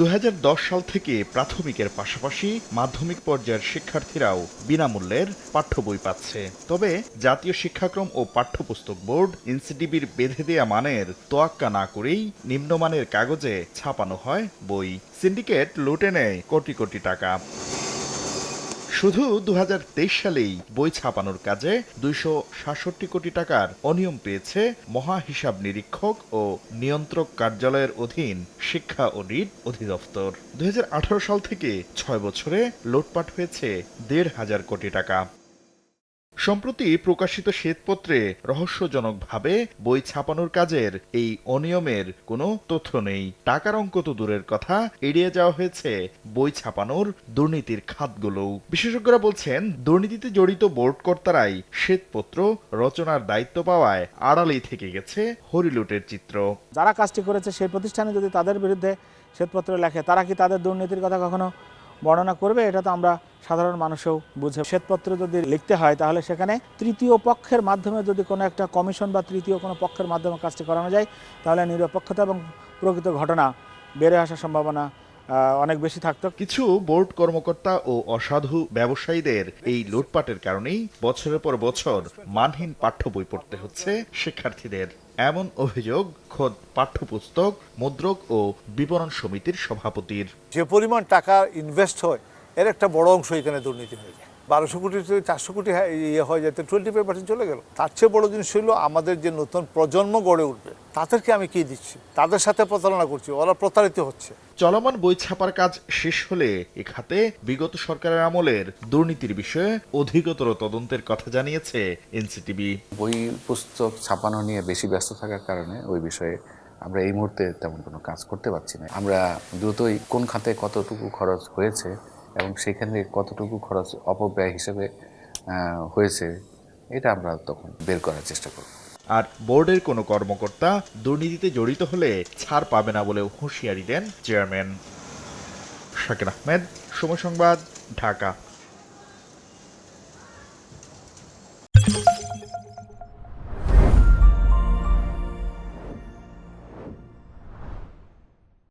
দু হাজার দশ সাল থেকে প্রাথমিকের পাশাপাশি মাধ্যমিক পর্যায়ের শিক্ষার্থীরাও বিনামূল্যের পাঠ্য বই পাচ্ছে। তবে জাতীয় শিক্ষাক্রম ও পাঠ্যপুস্তক বোর্ড এনসিডিবির বেঁধে দেয়া মানের তোয়াক্কা না করেই নিম্নমানের কাগজে ছাপানো হয় বই। সিন্ডিকেট লুটে নেয় কোটি কোটি টাকা। শুধু দু হাজার তেইশ সালেই বই ছাপানোর কাজে দুইশো সাতষট্টি কোটি টাকার অনিয়ম পেয়েছে মহা হিসাব নিরীক্ষক ও নিয়ন্ত্রক কার্যালয়ের অধীন শিক্ষা ও রিট অধিদপ্তর। দু হাজার আঠারো সাল থেকে ছয় বছরে লোটপাট হয়েছে দেড় হাজার কোটি টাকা। সম্প্রতি প্রকাশিত শ্বেতপত্রে রহস্যজনকভাবে বই ছাপানোর কাজের এই অনিয়মের কোনো তথ্য নেই। টাকার অঙ্ক তো দূরের কথা, এড়িয়ে যাওয়া হয়েছে বই ছাপানোর দুর্নীতির খাতগুলোও। বিশেষজ্ঞরা বলছেন, দুর্নীতিতে জড়িত বোর্ড কর্তারাই শ্বেতপত্র রচনার দায়িত্ব পাওয়ায় আড়ালেই থেকে গেছে হরিলুটের চিত্র। যারা কাজটি করেছে সেই প্রতিষ্ঠানে যদি তাদের বিরুদ্ধে শ্বেতপত্র লেখে, তারা কি তাদের দুর্নীতির কথা কখনো বর্ণনা করবে? এটা তো আমরা সাধারণ মানুষও বুঝে শ্বেতপত্র যদি লিখতে হয় তাহলে সেখানে তৃতীয় পক্ষের মাধ্যমে যদি কোনো একটা কমিশন বা তৃতীয় কোনো পক্ষের মাধ্যমে কাজটি করানো যায় তাহলে নিরপেক্ষতা এবং প্রকৃত ঘটনা বেড়ে আসার সম্ভাবনা অনেক বেশি থাকতো। কিছু বোর্ড কর্মকর্তা ও অসাধু ব্যবসায়ীদের এই লুটপাটের কারণেই বছরের পর বছর মানহীন পাঠ্য বই পড়তে হচ্ছে শিক্ষার্থীদের। এমন অভিযোগ খোদ পাঠ্যপুস্তক মুদ্রক ও বিপণন সমিতির সভাপতির। যে পরিমাণ টাকা ইনভেস্ট হয় এর একটা বড় অংশ এখানে দুর্নীতি হয়ে যায়। বারোশো কোটি থেকে চারশো কোটি হ্যাঁ, ইয়ে হয়ে যেতে টোয়েন্টি ফাইভ পার্সেন্ট চলে গেল। তার চেয়ে বড় জিনিস হলো আমাদের যে নতুন প্রজন্ম গড়ে উঠবে তাদেরকে আমি কি দিচ্ছি? তাদের সাথে প্রতারণা করছি ওরা প্রতারিত হচ্ছে। চলমান বই ছাপার কাজ শেষ হলে এ খাতে বিগত সরকারের আমলের দুর্নীতির বিষয়ে অধিকতর তদন্তের কথা জানিয়েছে এনসিটিভি। বই পুস্তক ছাপানো নিয়ে বেশি ব্যস্ত থাকার কারণে ওই বিষয়ে আমরা এই মুহূর্তে তেমন কোনো কাজ করতে পারছি না। আমরা দ্রুতই কোন খাতে কতটুকু খরচ হয়েছে এবং সেখানে কতটুকু খরচ অপব্যয় হিসেবে হয়েছে, এটা আমরা তখন বের করার চেষ্টা করব। আর বোর্ডের কোনো কর্মকর্তা দুর্নীতিতে জড়িত হলে ছাড় পাবে না বলেও হুঁশিয়ারি দেন চেয়ারম্যান শাকির আহমেদ। সময় সংবাদ, ঢাকা।